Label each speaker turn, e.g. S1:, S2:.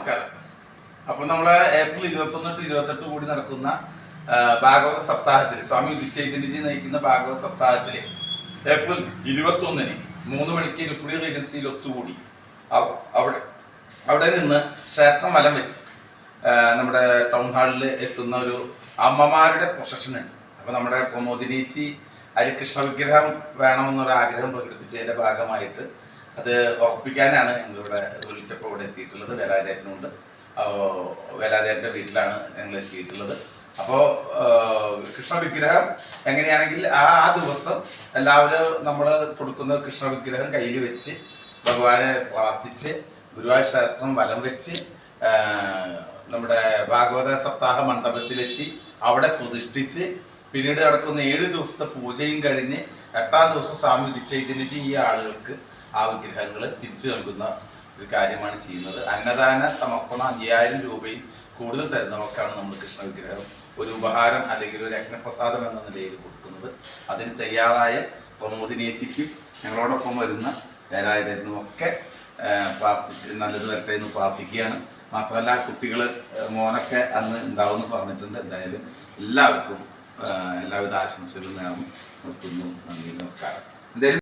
S1: നമസ്കാരം. അപ്പൊ നമ്മളെ ഏപ്രിൽ ഇരുപത്തൊന്ന് ടു ഇരുപത്തെട്ട് കൂടി നടക്കുന്ന ഭാഗവത സപ്താഹത്തിൽ സ്വാമി വിച്ചൈതന്യജി നയിക്കുന്ന ഭാഗവത സപ്താഹത്തിൽ ഏപ്രിൽ ഇരുപത്തൊന്നിന് മൂന്ന് മണിക്ക് പുതിയ ഏജൻസിയിൽ ഒത്തുകൂടി. അവ- അവിടെ അവിടെ നിന്ന് ക്ഷേത്രം വലം വെച്ച് നമ്മുടെ ടൗൺ ഹാളിൽ എത്തുന്ന ഒരു അമ്മമാരുടെ പ്രൊസഷൻ ഉണ്ട്. അപ്പൊ നമ്മുടെ പ്രമോദിനേച്ചി അതിൽ കൃഷ്ണ വിഗ്രഹം വേണമെന്നൊരു ആഗ്രഹം പ്രകടിപ്പിച്ചതിന്റെ ഭാഗമായിട്ട് അത് ഉറപ്പിക്കാനാണ് ഞങ്ങളിവിടെ വിളിച്ചപ്പോൾ ഇവിടെ എത്തിയിട്ടുള്ളത്. വേലാചേട്ടനുണ്ട് വേലാചേട്ടന്റെ വീട്ടിലാണ് ഞങ്ങൾ എത്തിയിട്ടുള്ളത്. അപ്പോൾ കൃഷ്ണ വിഗ്രഹം എങ്ങനെയാണെങ്കിൽ ആ ആ ദിവസം എല്ലാവരും നമ്മൾ കൊടുക്കുന്ന കൃഷ്ണ വിഗ്രഹം കയ്യിൽ വെച്ച് ഭഗവാനെ പ്രാർത്ഥിച്ച് ഗുരുവായൂർ ക്ഷേത്രം വലം വെച്ച് നമ്മുടെ ഭാഗവത സപ്താഹ മണ്ഡപത്തിലെത്തി അവിടെ പ്രതിഷ്ഠിച്ച് പിന്നീട് നടക്കുന്ന ഏഴ് ദിവസത്തെ പൂജയും കഴിഞ്ഞ് എട്ടാം ദിവസം സ്വാമി ഉദിച്ചൈതന്യജി ഈ ആളുകൾക്ക് ആ വിഗ്രഹങ്ങൾ തിരിച്ചു നൽകുന്ന ഒരു കാര്യമാണ് ചെയ്യുന്നത്. അന്നദാന സമർപ്പണം അയ്യായിരം രൂപയും കൂടുതൽ തരുന്നവർക്കാണ് നമ്മൾ കൃഷ്ണ വിഗ്രഹം ഒരു ഉപഹാരം അല്ലെങ്കിൽ ഒരു രത്നപ്രസാദം എന്ന നിലയിൽ കൊടുക്കുന്നത്. അതിന് തയ്യാറായ പ്രമോദിനേച്ചിക്കും ഞങ്ങളോടൊപ്പം വരുന്ന വേലായുധനും ഒക്കെ പ്രാർത്ഥിച്ച് നല്ലത് വരട്ടെ എന്ന് പ്രാർത്ഥിക്കുകയാണ്. മാത്രമല്ല കുട്ടികൾ മോനൊക്കെ അന്ന് ഉണ്ടാവുമെന്ന് പറഞ്ഞിട്ടുണ്ട്. എന്തായാലും എല്ലാവർക്കും എല്ലാവിധ ആശംസകളും ഞാൻ നിർത്തുന്നു. നന്ദി നമസ്കാരം. എന്തായാലും